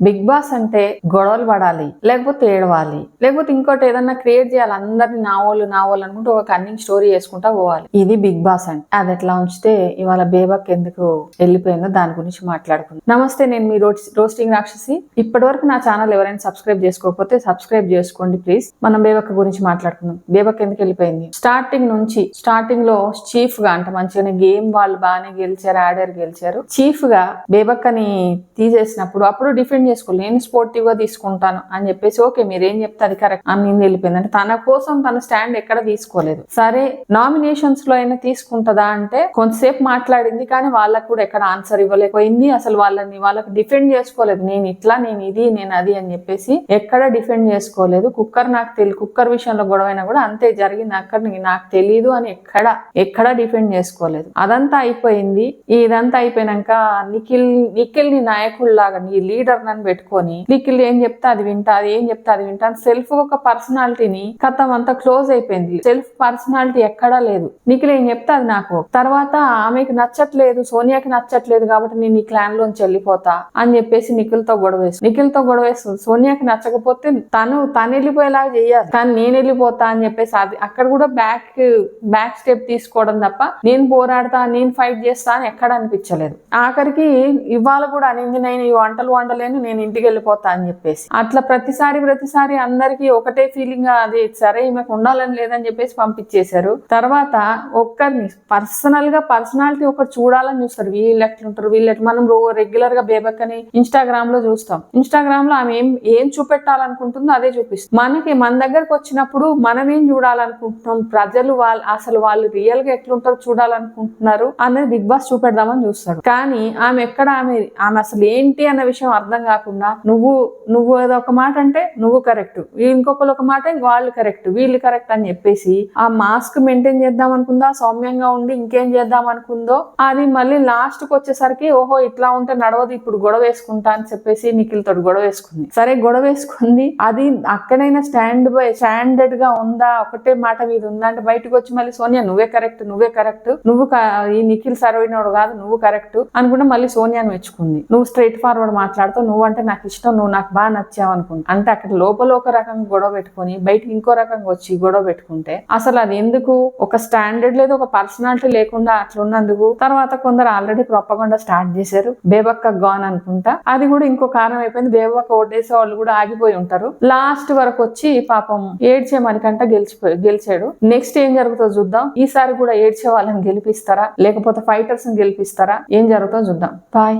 Big boss అంటే గొడవలు పడాలి లేకపోతే ఏడవాలి లేకపోతే ఇంకోటి ఏదన్నా క్రియేట్ చేయాలి అందరిని నా వాళ్ళు నా వాళ్ళు అనుకుంటే ఒక కన్నింగ్ స్టోరీ చేసుకుంటా పోవాలి. ఇది బిగ్ బాస్ అంటే. అది ఎట్లా ఉంచితే ఇవాళ బేబక్ ఎందుకు వెళ్ళిపోయిందో దాని గురించి మాట్లాడుకుందాం. నమస్తే నేను మీ రోస్టింగ్ రాక్షసి. ఇప్పటి వరకు నా ఛానల్ ఎవరైనా సబ్స్క్రైబ్ చేసుకోకపోతే సబ్స్క్రైబ్ చేసుకోండి ప్లీజ్. మనం బేబక్క గురించి మాట్లాడుకుందాం. బేబక్ ఎందుకు వెళ్ళిపోయింది? స్టార్టింగ్ నుంచి స్టార్టింగ్లో చీఫ్గా అంటే మంచిగానే గేమ్ వాళ్ళు బాగానే గెలిచారు ఆడారు గెలిచారు. చీఫ్గా బేబక్కని తీసేసినప్పుడు అప్పుడు డిఫెండ్ చేసుకోవాలి నేను స్పోర్టివ్గా తీసుకుంటాను అని చెప్పేసి ఓకే మీరేం చెప్తే అది కరెక్ట్ అని నేను వెళ్ళిపోయింది అంటే తన కోసం తన స్టాండ్ ఎక్కడ తీసుకోలేదు. సరే నామినేషన్స్లో అయినా తీసుకుంటదా అంటే కొంతసేపు మాట్లాడింది కానీ వాళ్ళకు కూడా ఎక్కడ ఆన్సర్ ఇవ్వలేకపోయింది. అసలు వాళ్ళని వాళ్ళకి డిఫెండ్ చేసుకోలేదు. నేను ఇట్లా నేను ఇది నేను అది అని చెప్పేసి ఎక్కడ డిఫెండ్ చేసుకోలేదు. కుక్కర్ నాకు తెలియదు కుక్కర్ విషయంలో గొడవైనా కూడా అంతే జరిగింది. అక్కడ నాకు తెలియదు అని ఎక్కడ ఎక్కడ డిఫెండ్ చేసుకోలేదు. అదంతా అయిపోయింది. ఇదంతా అయిపోయినాక నిఖిల్ నిఖిల్ని నాయకుల్లాగా నీ లీడర్ నన్ను పెట్టుకొని నిఖిల్ ఏం చెప్తే? అది వింటా అది ఏం చెప్తే? అది వింటా సెల్ఫ్ ఒక పర్సనాలిటీని కథం అంతా క్లోజ్ అయిపోయింది. సెల్ఫ్ పర్సనాలిటీ ఎక్కడా లేదు. నిఖిల్ ఏం చెప్తే? అది నాకు. తర్వాత ఆమెకి నచ్చట్లేదు సోనియాకి నచ్చట్లేదు కాబట్టి నేను నీ క్లాన్ లోంచి వెళ్ళిపోతా అని చెప్పేసి నిఖిల్తో గొడవ వేసి నిఖిల్తో గొడవ వేస్తుంది. సోనియాకి నచ్చకపోతే తను తను వెళ్ళిపోయేలాగా చెయ్యాలి. కానీ నేను వెళ్ళిపోతా అని చెప్పేసి అది అక్కడ కూడా బ్యాక్ బ్యాక్ స్టెప్ తీసుకోవడం తప్ప నేను పోరాడతా నేను ఫైట్ చేస్తా అని ఎక్కడ అనిపించలేదు. ఆఖరికి ఇవాళ కూడా అనింది నేను ఈ వంటలు వండలేను నేను ఇంటికి వెళ్ళిపోతా అని చెప్పేసి. అట్లా ప్రతిసారి ప్రతిసారి అందరికి ఒకటే ఫీలింగ్ అది సరే ఈమెకు ఉండాలని లేదని చెప్పేసి పంపించేశారు. తర్వాత ఒక్కరిని పర్సనల్గా పర్సనాలిటీ ఒకటి చూడాలని చూస్తారు. వీళ్ళు ఎట్లుంటారు వీళ్ళు మనం రెగ్యులర్గా బేబక్కని ఇన్స్టాగ్రామ్లో చూస్తాం. ఇన్స్టాగ్రామ్లో ఆమె ఏం ఏం చూపెట్టాలనుకుంటుందో అదే చూపిస్తుంది. మనకి మన దగ్గరకు వచ్చినప్పుడు మనం ఏం చూడాలనుకుంటున్నాం? ప్రజలు వాళ్ళు అసలు వాళ్ళు రియల్గా ఎట్లుంటారో చూడాలనుకుంటున్నారు అనేది బిగ్ బాస్ చూపెడదామని చూస్తాడు. కానీ ఆమె ఎక్కడ ఆమె ఆమె అసలు ఏంటి అన్న విషయం అర్థం కాకుండా నువ్వు నువ్వు ఏదో ఒక మాట అంటే నువ్వు కరెక్ట్ ఇంకొకరు ఒక మాట వాళ్ళు కరెక్ట్ వీళ్ళు కరెక్ట్ అని చెప్పేసి ఆ మాస్క్ మెయింటైన్ చేద్దాం అనుకుందా? సౌమ్యంగా ఉండి ఇంకేం చేద్దాం అనుకుందో? అది మళ్ళీ లాస్ట్కి వచ్చేసరికి ఓహో ఇట్లా ఉంటే నడవదు ఇప్పుడు గొడవ వేసుకుంటా అని చెప్పేసి నిఖిల్ తోటి గొడవ వేసుకుంది. సరే గొడవ వేసుకుంది. అది అక్కడైనా స్టాండ్ బై స్టాండర్డ్గా ఉందా? ఒకటే మాట మీద ఉందా? అంటే బయటకు వచ్చి మళ్ళీ సోనియా నువ్వే కరెక్ట్ నువ్వే కరెక్ట్ నువ్వు ఈ నిఖిల్ సరైనోడు కాదు నువ్వు కరెక్ట్ అనుకుంటే మళ్ళీ సోనియాను మెచ్చుకుంది. నువ్వు స్ట్రైట్ ఫార్వర్డ్ మాట్లాడుతావు నువ్వు అంటే నాకు ఇష్టం నువ్వు నాకు బాగా నచ్చావు అనుకుంటా. అంటే అక్కడ లోపల ఒక రకంగా గొడవ పెట్టుకొని బయటకి ఇంకో రకంగా వచ్చి గొడవ పెట్టుకుంటే అసలు అది ఎందుకు? ఒక స్టాండర్డ్ లేదు ఒక పర్సనాలిటీ లేకుండా అట్లా ఉన్నందుకు. తర్వాత కొందరు ఆల్రెడీ ప్రొప్పకుండా స్టార్ట్ చేశారు. బేబక్క గాన్ అనుకుంటా. అది కూడా ఇంకో కారణం అయిపోయింది. బేబక్క ఓటేసే వాళ్ళు కూడా ఆగిపోయి ఉంటారు. లాస్ట్ వరకు వచ్చి పాపం ఏడ్చే మనకంట గెలిచిపోయి గెలిచాడు. నెక్స్ట్ ఏం జరుగుతుందో చూద్దాం. ఈసారి కూడా ఏడ్చే వాళ్ళని గెలిపిస్తారా? లేకపోతే ఫైటర్స్ని గెలిపిస్తారా? ఏం జరుగుతుందో చూద్దాం. బాయ్